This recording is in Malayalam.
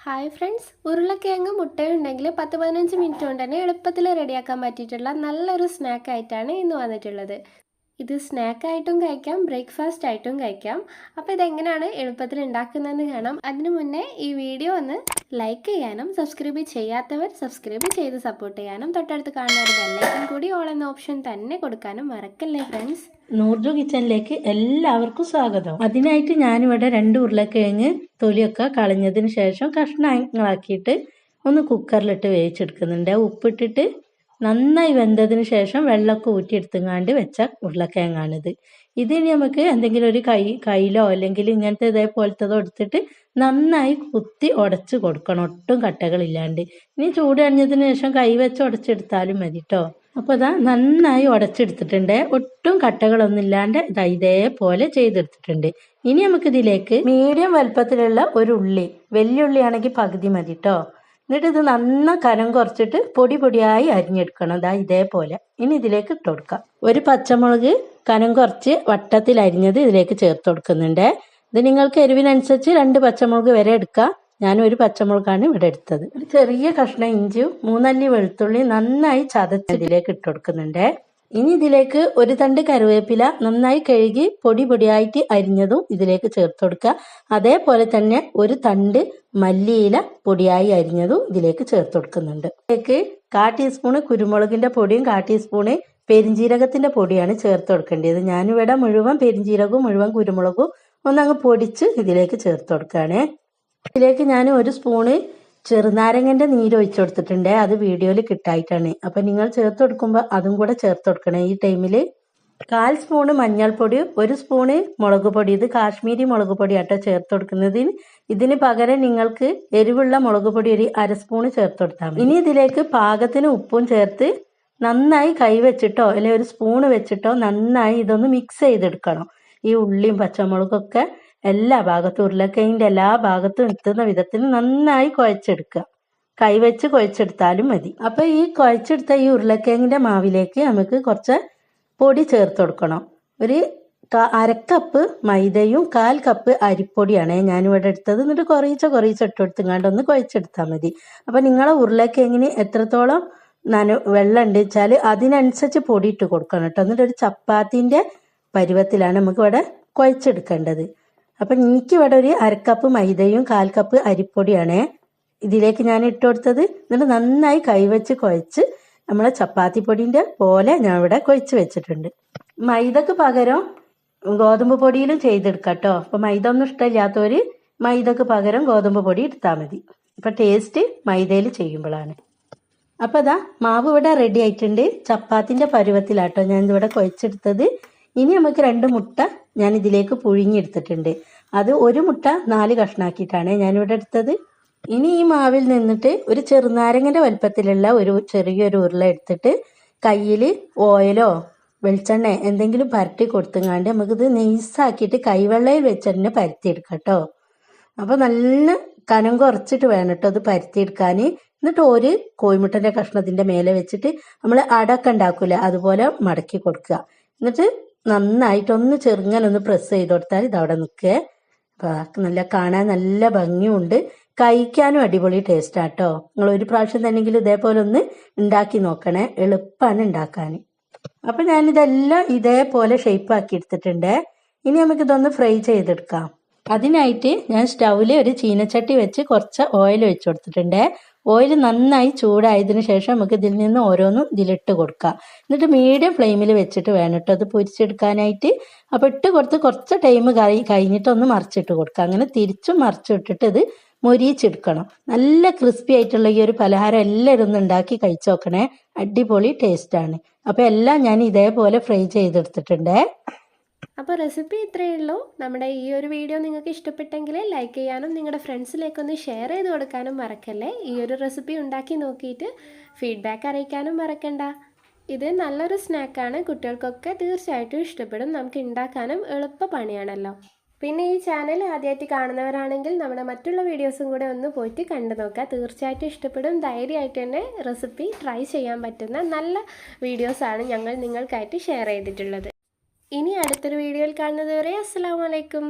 ഹായ് ഫ്രണ്ട്സ് ഉരുളക്കിഴങ്ങ് മുട്ടയുണ്ടെങ്കിൽ പത്ത് പതിനഞ്ച് മിനിറ്റ് കൊണ്ട് തന്നെ എളുപ്പത്തിൽ റെഡിയാക്കാൻ പറ്റിയിട്ടുള്ള നല്ലൊരു സ്നാക്കായിട്ടാണ് ഇന്ന് വന്നിട്ടുള്ളത്. ഇത് സ്നാക്കായിട്ടും കഴിക്കാം ബ്രേക്ക്ഫാസ്റ്റ് ആയിട്ടും കഴിക്കാം. അപ്പോൾ ഇതെങ്ങനെയാണ് എളുപ്പത്തിൽ ഉണ്ടാക്കുന്നതെന്ന് കാണാം. അതിനു മുന്നേ ഈ വീഡിയോ ഒന്ന് ലൈക്ക് ചെയ്യാനും സബ്സ്ക്രൈബ് ചെയ്യാത്തവർ സബ്സ്ക്രൈബ് ചെയ്ത് സപ്പോർട്ട് ചെയ്യാനും തൊട്ടടുത്ത് കാണുന്ന ഒരു ബെല്ലൈക്കൻ കൂടി ഓൾ എന്ന ഓപ്ഷൻ തന്നെ കൊടുക്കാനും മറക്കല്ലേ ഫ്രണ്ട്സ് നൂർജു കിച്ചണിലേക്ക് എല്ലാവർക്കും സ്വാഗതം. അതിനായിട്ട് ഞാനിവിടെ രണ്ട് ഉരുളക്കിഴങ്ങ് തൊലിയൊക്കെ കളഞ്ഞതിന് ശേഷം കഷ്ണങ്ങളാക്കിയിട്ട് ഒന്ന് കുക്കറിലിട്ട് വേവിച്ചെടുക്കുന്നുണ്ട്. ഉപ്പിട്ടിട്ട് നന്നായി വെന്തതിന് ശേഷം വെള്ളമൊക്കെ ഊറ്റിയെടുത്തുങ്ങാണ്ട് വെച്ച ഉരുളക്കിഴങ്ങാണിത്. ഇതിന് നമുക്ക് എന്തെങ്കിലും ഒരു കൈ കയ്യിലോ അല്ലെങ്കിൽ ഇങ്ങനത്തെ ഇതേപോലത്തതോ എടുത്തിട്ട് നന്നായി കുത്തി ഉടച്ച് കൊടുക്കണം. ഒട്ടും കട്ടകളില്ലാണ്ട്. ഇനി ചൂട് കഴിഞ്ഞതിന് ശേഷം കൈ വെച്ച് ഉടച്ചെടുത്താലും മതി കേട്ടോ അപ്പോൾ ഇതാ നന്നായി ഉടച്ചെടുത്തിട്ടുണ്ട്. ഒട്ടും കട്ടകളൊന്നും ഇല്ലാണ്ട് ഇതാ ഇതേപോലെ ചെയ്തെടുത്തിട്ടുണ്ട്. ഇനി നമുക്കിതിലേക്ക് മീഡിയം വലുപ്പത്തിലുള്ള ഒരു ഉള്ളി വലിയ ഉള്ളിയാണെങ്കിൽ പകുതി മതി കേട്ടോ എന്നിട്ട് ഇത് നന്ന കനം കുറച്ചിട്ട് പൊടി പൊടിയായി അരിഞ്ഞെടുക്കണം. ഇതാ ഇതേപോലെ. ഇനി ഇതിലേക്ക് ഇട്ട് കൊടുക്കാം. ഒരു പച്ചമുളക് കനം കുറച്ച് വട്ടത്തിൽ അരിഞ്ഞത് ഇതിലേക്ക് ചേർത്ത് കൊടുക്കുന്നുണ്ട്. ഇത് നിങ്ങൾക്ക് എരിവിനനുസരിച്ച് രണ്ട് പച്ചമുളക് വരെ എടുക്കാം. ഞാൻ ഒരു പച്ചമുളകാണ് ഇവിടെ എടുത്തത്. ഒരു ചെറിയ കഷ്ണം ഇഞ്ചിയും മൂന്നല്ലി വെളുത്തുള്ളി നന്നായി ചതച്ച് ഇതിലേക്ക് ഇട്ട് കൊടുക്കുന്നുണ്ട്. ഇനി ഇതിലേക്ക് ഒരു തണ്ട് കറിവേപ്പില നന്നായി കഴുകി പൊടി പൊടിയായിട്ട് അരിഞ്ഞതും ഇതിലേക്ക് ചേർത്ത് കൊടുക്കുക. അതേപോലെ തന്നെ ഒരു തണ്ട് മല്ലിയില പൊടിയായി അരിഞ്ഞതും ഇതിലേക്ക് ചേർത്ത് കൊടുക്കുന്നുണ്ട്. ഇതിലേക്ക് കാ ടീസ്പൂണ് കുരുമുളകിന്റെ പൊടിയും കാ ടീസ്പൂണ് പെരിഞ്ചീരകത്തിന്റെ പൊടിയാണ് ചേർത്ത് കൊടുക്കേണ്ടത്. ഞാനിവിടെ മുഴുവൻ പെരിഞ്ജീരകവും മുഴുവൻ കുരുമുളകും ഒന്നങ്ങ് പൊടിച്ച് ഇതിലേക്ക് ചേർത്ത് കൊടുക്കുകയാണ്. ഇതിലേക്ക് ഞാൻ ഒരു സ്പൂണ് ചെറുനാരങ്ങന്റെ നീര് ഒഴിച്ചു കൊടുത്തിട്ടുണ്ട്. അത് വീഡിയോയിൽ കിട്ടായിട്ടാണ്. അപ്പൊ നിങ്ങൾ ചേർത്ത് കൊടുക്കുമ്പോൾ അതും കൂടെ ചേർത്ത് കൊടുക്കണം. ഈ ടൈമിൽ കാൽ സ്പൂണ് മഞ്ഞൾപ്പൊടി ഒരു സ്പൂണ് മുളക് പൊടി. ഇത് കാശ്മീരി മുളക് പൊടി ആട്ടോ ചേർത്ത് കൊടുക്കുന്നതിന് ഇതിന് പകരം നിങ്ങൾക്ക് എരിവുള്ള മുളക് പൊടി ഒരു അര സ്പൂണ് ചേർത്ത് കൊടുത്താൽ ഇനി ഇതിലേക്ക് പാകത്തിന് ഉപ്പും ചേർത്ത് നന്നായി കൈ വെച്ചിട്ടോ അല്ലെങ്കിൽ ഒരു സ്പൂണ് വെച്ചിട്ടോ നന്നായി ഇതൊന്ന് മിക്സ് ചെയ്തെടുക്കണം. ഈ ഉള്ളിയും പച്ചമുളകൊക്കെ എല്ലാ ഭാഗത്തും ഉരുളക്കിഴങ്ങിന്റെ എല്ലാ ഭാഗത്തും എത്തുന്ന വിധത്തിൽ നന്നായി കുഴച്ചെടുക്കുക. കൈവച്ച് കുഴച്ചെടുത്താലും മതി. അപ്പൊ ഈ കുഴച്ചെടുത്ത ഈ ഉരുളക്കിഴങ്ങിന്റെ മാവിലേക്ക് നമുക്ക് കുറച്ച് പൊടി ചേർത്ത് കൊടുക്കണം. ഒരു അരക്കപ്പ് മൈദയും കാൽ കപ്പ് അരിപ്പൊടിയാണ് ഞാനിവിടെ എടുത്തത്. എന്നിട്ട് കുറേച്ച കുറേച്ച ഇട്ട് കൊടുത്തുങ്ങാണ്ട് ഒന്ന് കുഴച്ചെടുത്താൽ മതി. അപ്പൊ നിങ്ങളെ ഉരുളക്കിഴങ്ങിന് എത്രത്തോളം നന വെള്ളം ഉണ്ട് വെച്ചാൽ അതിനനുസരിച്ച് പൊടി ഇട്ട് കൊടുക്കണം കേട്ടോ. എന്നിട്ട് ഒരു ചപ്പാത്തിന്റെ പരുവത്തിലാണ് നമുക്ക് ഇവിടെ കുഴച്ചെടുക്കേണ്ടത്. അപ്പം എനിക്ക് ഇവിടെ ഒരു അരക്കപ്പ് മൈദയും കാൽ കപ്പ് അരിപ്പൊടിയാണ്. ഇതിലേക്ക് ഞാൻ ഇട്ട് കൊടുത്തത്. എന്നിട്ട് നന്നായി കൈവച്ച് കുഴച്ച് നമ്മളെ ചപ്പാത്തി പൊടിന്റെ പോലെ ഞാൻ ഇവിടെ കുഴച്ച് വെച്ചിട്ടുണ്ട്. മൈദക്ക് പകരം ഗോതമ്പ് പൊടിയിലും ചെയ്തെടുക്കാം കേട്ടോ. അപ്പൊ മൈദ ഒന്നും ഇഷ്ടമില്ലാത്തവര് മൈദക്ക് പകരം ഗോതമ്പ് പൊടി എടുത്താൽ മതി. അപ്പൊ ടേസ്റ്റ് മൈദയിൽ ചെയ്യുമ്പോഴാണ്. അപ്പൊ അതാ മാവ് ഇവിടെ റെഡി ആയിട്ടുണ്ട്. ചപ്പാത്തിന്റെ പരുവത്തിലാട്ടോ ഞാൻ ഇവിടെ കുഴച്ചെടുത്തത്. ഇനി നമുക്ക് രണ്ട് മുട്ട ഞാൻ ഇതിലേക്ക് പുഴുങ്ങിയെടുത്തിട്ടുണ്ട് അത് ഒരു മുട്ട നാല് കഷ്ണാക്കിയിട്ടാണ് ഞാനിവിടെ എടുത്തത്. ഇനി ഈ മാവിൽ നിന്നിട്ട് ഒരു ചെറുനാരങ്ങന്റെ വലുപ്പത്തിലുള്ള ഒരു ചെറിയൊരു ഉരുള എടുത്തിട്ട് കയ്യിൽ ഓയിലോ വെളിച്ചെണ്ണ എന്തെങ്കിലും പരട്ടി കൊടുത്തുങ്ങാണ്ട് നമുക്കിത് നെയ്സാക്കിയിട്ട് കൈവെള്ളയിൽ തന്നെ പരത്തിയെടുക്കാം കേട്ടോ. അപ്പൊ നല്ല കനം കുറച്ചിട്ട് വേണം കേട്ടോ അത് പരത്തിയെടുക്കാൻ എന്നിട്ട് ഒരു കോഴിമുട്ടന്റെ കഷ്ണത്തിന്റെ മേലെ വെച്ചിട്ട് നമ്മൾ അടക്ക അതുപോലെ മടക്കി കൊടുക്കുക. എന്നിട്ട് നന്നായിട്ടൊന്ന് ചെറുങ്ങനെ ഒന്ന് പ്രസ് ചെയ്ത് കൊടുത്താൽ ഇത് അവിടെ നിൽക്കുക നല്ല കാണാൻ നല്ല ഭംഗിയുണ്ട്. കഴിക്കാനും അടിപൊളി ടേസ്റ്റ് ആട്ടോ. നിങ്ങൾ ഒരു പ്രാവശ്യം തന്നെങ്കിലും ഇതേപോലെ ഒന്ന് ഉണ്ടാക്കി നോക്കണേ. എളുപ്പമാണ് ഉണ്ടാക്കാൻ. അപ്പൊ ഞാനിതെല്ലാം ഇതേപോലെ ഷേപ്പ് ആക്കി എടുത്തിട്ടുണ്ട്. ഇനി നമുക്ക് ഇതൊന്ന് ഫ്രൈ ചെയ്തെടുക്കാം. അതിനായിട്ട് ഞാൻ സ്റ്റൗവിൽ ഒരു ചീനച്ചട്ടി വെച്ച് കുറച്ച് ഓയിൽ വെച്ച് കൊടുത്തിട്ടുണ്ട്. ഓയിൽ നന്നായി ചൂടായതിന് ശേഷം നമുക്ക് ഇതിൽ നിന്ന് ഓരോന്നും ഇതിലിട്ട് കൊടുക്കാം. എന്നിട്ട് മീഡിയം ഫ്ലെയിമിൽ വെച്ചിട്ട് വേണം കേട്ടോ അത് പൊരിച്ചെടുക്കാനായിട്ട്. അപ്പോൾ ഇട്ട് കൊടുത്ത് കുറച്ച് ടൈം കഴി കഴിഞ്ഞിട്ടൊന്ന് മറിച്ചിട്ട് കൊടുക്കുക അങ്ങനെ തിരിച്ചും മറിച്ചിട്ടിട്ട് ഇത് മൊരിയിച്ചെടുക്കണം. നല്ല ക്രിസ്പി ആയിട്ടുള്ള ഈ ഒരു പലഹാരം എല്ലാവരും ഒന്ന് ഉണ്ടാക്കി കഴിച്ചു നോക്കണേ. അടിപൊളി ടേസ്റ്റാണ് അപ്പോൾ എല്ലാം ഞാൻ ഇതേപോലെ ഫ്രൈ ചെയ്തെടുത്തിട്ടുണ്ട്. അപ്പോൾ റെസിപ്പി ഇത്രയേ ഉള്ളൂ. നമ്മുടെ ഈ ഒരു വീഡിയോ നിങ്ങൾക്ക് ഇഷ്ടപ്പെട്ടെങ്കിൽ ലൈക്ക് ചെയ്യാനും നിങ്ങളുടെ ഫ്രണ്ട്സിലേക്കൊന്ന് ഷെയർ ചെയ്ത് കൊടുക്കാനും മറക്കല്ലേ. ഈ ഒരു റെസിപ്പി ഉണ്ടാക്കി നോക്കിയിട്ട് ഫീഡ്ബാക്ക് അറിയിക്കാനും മറക്കണ്ട. ഇത് നല്ലൊരു സ്നാക്കാണ് കുട്ടികൾക്കൊക്കെ തീർച്ചയായിട്ടും ഇഷ്ടപ്പെടും. നമുക്ക് ഉണ്ടാക്കാനും എളുപ്പ പണിയാണല്ലോ. പിന്നെ ഈ ചാനൽ ആദ്യമായിട്ട് കാണുന്നവരാണെങ്കിൽ നമ്മുടെ മറ്റുള്ള വീഡിയോസും കൂടെ ഒന്ന് പോയിട്ട് കണ്ടു നോക്കുക. തീർച്ചയായിട്ടും ഇഷ്ടപ്പെടും. ധൈര്യമായിട്ട് തന്നെ റെസിപ്പി ട്രൈ ചെയ്യാൻ പറ്റുന്ന നല്ല വീഡിയോസാണ് ഞങ്ങൾ നിങ്ങൾക്കായിട്ട് ഷെയർ ചെയ്തിട്ടുള്ളത്. ഇനി അടുത്തൊരു വീഡിയോയിൽ കാണുന്നത് വരെ അസ്സാം വലൈക്കും